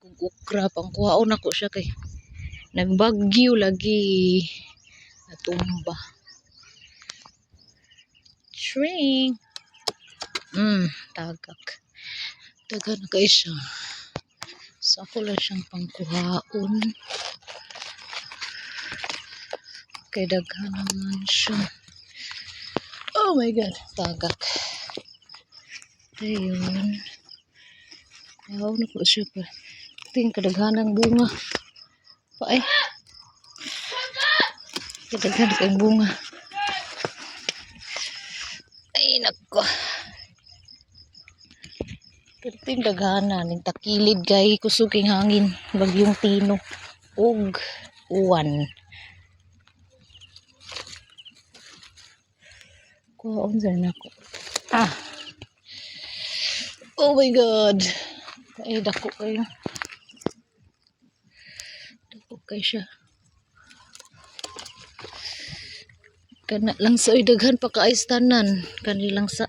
kung ukra pang kuhaon ako siya kay nagbagyo lagi natumba Shring. Mm, tagak. Taga na kayo siya. Sa ako siyang pangkuhaon. Kay daghan naman siya. Oh my God. Tagak. Ayun. Ayaw na po siya pa. Tingin kadaghanang bunga. Pa ay. Kadaghan bunga. Ay, nako. Perting daghana ning takilid kay kusuging hangin bagyong tino ug uwan. Kuhaon sa nako. Ah. Oh my god. Ay dako kayo. Dako kay siya. Kana lang sa daghan pa kaayos tanan kanilang sa